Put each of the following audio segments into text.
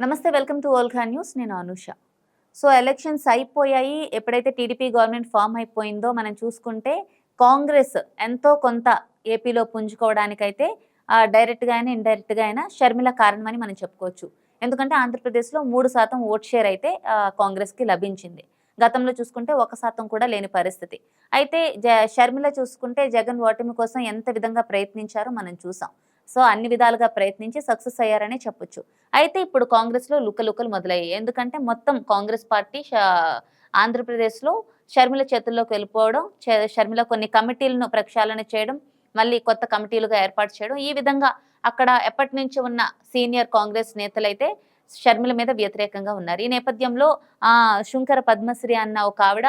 నమస్తే welcome to ఓల్ఖా news. నేను Anusha. So elections అయిపోయాయి. ఎప్పుడైతే టీడీపీ గవర్నమెంట్ ఫామ్ అయిపోయిందో మనం చూసుకుంటే కాంగ్రెస్ ఎంతో కొంత ఏపీలో పుంజుకోవడానికైతే డైరెక్ట్గా అయినా ఇండైరెక్ట్గా అయినా షర్మిల కారణమని మనం చెప్పుకోవచ్చు. ఎందుకంటే ఆంధ్రప్రదేశ్లో మూడు శాతం ఓట్ షేర్ అయితే కాంగ్రెస్కి లభించింది. గతంలో చూసుకుంటే ఒక శాతం కూడా లేని పరిస్థితి. అయితే జ షర్మిల చూసుకుంటే జగన్ ఓటమి కోసం ఎంత విధంగా ప్రయత్నించారో మనం చూసాం. సో అన్ని విధాలుగా ప్రయత్నించి సక్సెస్ అయ్యారనే చెప్పొచ్చు. అయితే ఇప్పుడు కాంగ్రెస్లో లుకలుకలు మొదలయ్యాయి. ఎందుకంటే మొత్తం కాంగ్రెస్ పార్టీ ఆంధ్రప్రదేశ్లో షర్మిల చేతుల్లోకి వెళ్ళిపోవడం షర్మిల కొన్ని కమిటీలను ప్రక్షాళన చేయడం మళ్ళీ కొత్త కమిటీలుగా ఏర్పాటు చేయడం ఈ విధంగా అక్కడ ఎప్పటి నుంచి ఉన్న సీనియర్ కాంగ్రెస్ నేతలైతే షర్మిల మీద వ్యతిరేకంగా ఉన్నారు. ఈ నేపథ్యంలో ఆ శుంకర పద్మశ్రీ అన్న ఒక ఆవిడ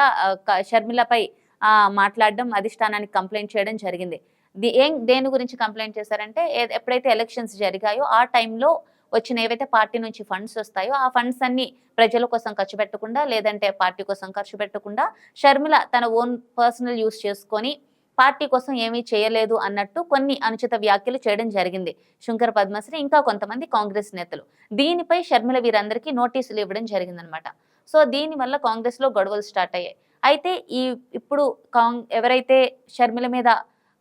షర్మిలపై ఆ, మాట్లాడడం అధిష్టానానికి కంప్లైంట్ చేయడం జరిగింది. ఏం దేని గురించి కంప్లైంట్ చేశారంటే ఏ- ఎప్పుడైతే ఎలక్షన్స్ జరిగాయో ఆ టైంలో వచ్చిన ఏవైతే పార్టీ నుంచి ఫండ్స్ వస్తాయో ఆ ఫండ్స్ అన్ని ప్రజల కోసం ఖర్చు పెట్టకుండా లేదంటే పార్టీ కోసం ఖర్చు పెట్టకుండా షర్మిల తన ఓన్ పర్సనల్ యూస్ చేసుకొని పార్టీ కోసం ఏమీ చేయలేదు అన్నట్టు కొన్ని అనుచిత వ్యాఖ్యలు చేయడం జరిగింది. శంకర్ పద్మశ్రీ ఇంకా కొంతమంది కాంగ్రెస్ నేతలు. దీనిపై షర్మిల వీరందరికీ నోటీసులు ఇవ్వడం జరిగిందనమాట సో దీనివల్ల కాంగ్రెస్లో గొడవలు స్టార్ట్ అయ్యాయి. అయితే ఈ ఇప్పుడు కాంగ్ ఎవరైతే షర్మిల మీద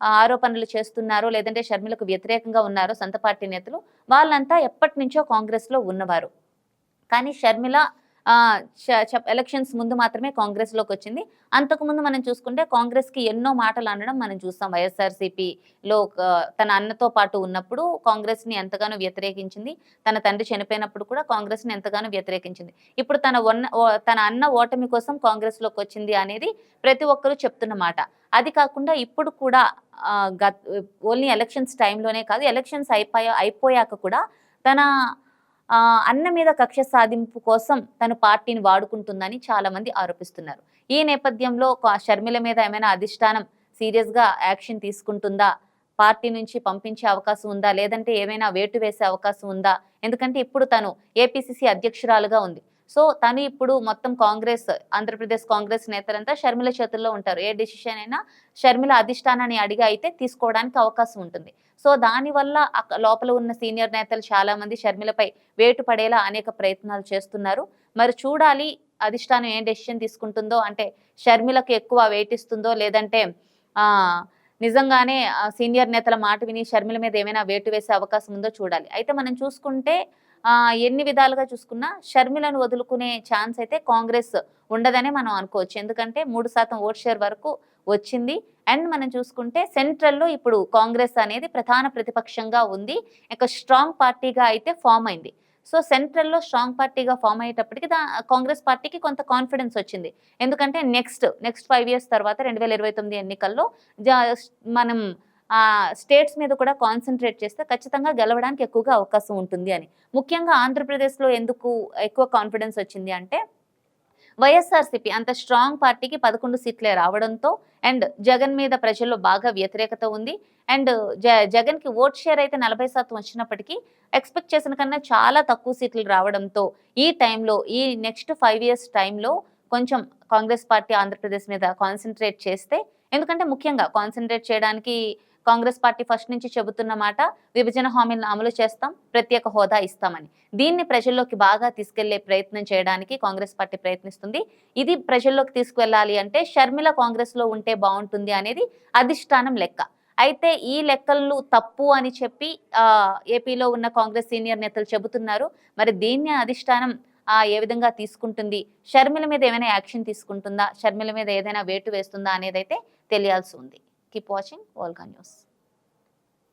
ఆరోపణలు చేస్తున్నారో లేదంటే షర్మిలకు వ్యతిరేకంగా ఉన్నారో సొంత పార్టీ నేతలు వాళ్ళంతా ఎప్పటి నుంచో కాంగ్రెస్లో ఉన్నవారు. కానీ షర్మిల ఎలక్షన్స్ ముందు మాత్రమే కాంగ్రెస్లోకి వచ్చింది. అంతకుముందు మనం చూసుకుంటే కాంగ్రెస్కి ఎన్నో మాటలు అనడం మనం చూస్తాం. వైఎస్ఆర్సీపీలో తన అన్నతో పాటు ఉన్నప్పుడు కాంగ్రెస్ని ఎంతగానో వ్యతిరేకించింది. తన తండ్రి చనిపోయినప్పుడు కూడా కాంగ్రెస్ని ఎంతగానో వ్యతిరేకించింది. ఇప్పుడు తన ఉన్న తన అన్న ఓటమి కోసం కాంగ్రెస్లోకి వచ్చింది అనేది ప్రతి ఒక్కరూ చెప్తున్న మాట. అది కాకుండా ఇప్పుడు కూడా గత ఓన్లీ ఎలక్షన్స్ టైంలోనే కాదు ఎలక్షన్స్ అయిపోయా అయిపోయాక కూడా తన అన్న మీద కక్ష సాధింపు కోసం తన పార్టీని వాడుకుంటుందని చాలా మంది ఆరోపిస్తున్నారు. ఈ నేపథ్యంలో షర్మిల మీద ఏమైనా అధిష్టానం సీరియస్గా యాక్షన్ తీసుకుంటుందా? పార్టీ నుంచి పంపించే అవకాశం ఉందా? లేదంటే ఏమైనా వేటు వేసే అవకాశం ఉందా? ఎందుకంటే ఇప్పుడు తను ఏపీసీసీ అధ్యక్షురాలుగా ఉంది. సో తను ఇప్పుడు మొత్తం కాంగ్రెస్ ఆంధ్రప్రదేశ్ కాంగ్రెస్ నేతలంతా షర్మిల చేతుల్లో ఉంటారు. ఏ డిసిషన్ అయినా షర్మిల అధిష్టానాన్ని అడిగి అయితే తీసుకోవడానికి అవకాశం ఉంటుంది. సో దానివల్ల లోపల ఉన్న సీనియర్ నేతలు చాలా మంది షర్మిలపై వేటు పడేలా అనేక ప్రయత్నాలు చేస్తున్నారు. మరి చూడాలి అధిష్టానం ఏం డెసిషన్ తీసుకుంటుందో అంటే షర్మిలకు ఎక్కువ వెయిట్ ఇస్తుందో లేదంటే నిజంగానే సీనియర్ నేతల మాట విని షర్మిల మీద ఏమైనా వేటు వేసే అవకాశం ఉందో చూడాలి. అయితే మనం చూసుకుంటే ఎన్ని విధాలుగా చూసుకున్నా షర్మిలను వదులుకునే ఛాన్స్ అయితే కాంగ్రెస్ ఉండదనే మనం అనుకోవచ్చు. ఎందుకంటే మూడు శాతం ఓట్ షేర్ వరకు వచ్చింది. అండ్ మనం చూసుకుంటే సెంట్రల్లో ఇప్పుడు కాంగ్రెస్ అనేది ప్రధాన ప్రతిపక్షంగా ఉంది. ఒక స్ట్రాంగ్ పార్టీగా అయితే ఫామ్ అయింది. సో సెంట్రల్లో స్ట్రాంగ్ పార్టీగా ఫామ్ అయ్యేటప్పటికి దా కాంగ్రెస్ పార్టీకి కొంత కాన్ఫిడెన్స్ వచ్చింది. ఎందుకంటే నెక్స్ట్ నెక్స్ట్ ఫైవ్ ఇయర్స్ తర్వాత రెండు వేల ఇరవై తొమ్మిది ఎన్నికల్లో జా- మనం స్టేట్స్ మీద కూడా కాన్సన్ట్రేట్ చేస్తే ఖచ్చితంగా గెలవడానికి ఎక్కువగా అవకాశం ఉంటుంది అని. ముఖ్యంగా ఆంధ్రప్రదేశ్లో ఎందుకు ఎక్కువ కాన్ఫిడెన్స్ వచ్చింది అంటే వైఎస్ఆర్సీపీ అంత స్ట్రాంగ్ పార్టీకి పదకొండు సీట్లే రావడంతో అండ్ జగన్ మీద ప్రజల్లో బాగా వ్యతిరేకత ఉంది. అండ్ జ జగన్కి ఓట్ షేర్ అయితే నలభై శాతం వచ్చినప్పటికీ ఎక్స్పెక్ట్ చేసిన కన్నా చాలా తక్కువ సీట్లు రావడంతో ఈ టైంలో ఈ నెక్స్ట్ ఫైవ్ ఇయర్స్ టైంలో కొంచెం కాంగ్రెస్ పార్టీ ఆంధ్రప్రదేశ్ మీద కాన్సన్ట్రేట్ చేస్తే ఎందుకంటే ముఖ్యంగా కాన్సన్ట్రేట్ చేయడానికి కాంగ్రెస్ పార్టీ ఫస్ట్ నుంచి చెబుతున్న మాట విభజన హామీలను అమలు చేస్తాం ప్రత్యేక హోదా ఇస్తామని. దీన్ని ప్రజల్లోకి బాగా తీసుకెళ్ళే ప్రయత్నం చేయడానికి కాంగ్రెస్ పార్టీ ప్రయత్నిస్తుంది. ఇది ప్రజల్లోకి తీసుకువెళ్ళాలి అంటే షర్మిల కాంగ్రెస్లో ఉంటే బాగుంటుంది అనేది అధిష్టానం లెక్క. అయితే ఈ లెక్కలు తప్పు అని చెప్పి ఆ, ఏపీలో ఉన్న కాంగ్రెస్ సీనియర్ నేతలు చెబుతున్నారు. మరి దీన్ని అధిష్టానం ఆ, ఏ విధంగా తీసుకుంటుంది? షర్మిల మీద ఏమైనా యాక్షన్ తీసుకుంటుందా? షర్మిల మీద ఏదైనా వేటు వేస్తుందా అనేది అయితే తెలియాల్సి ఉంది. Keep watching Volga News.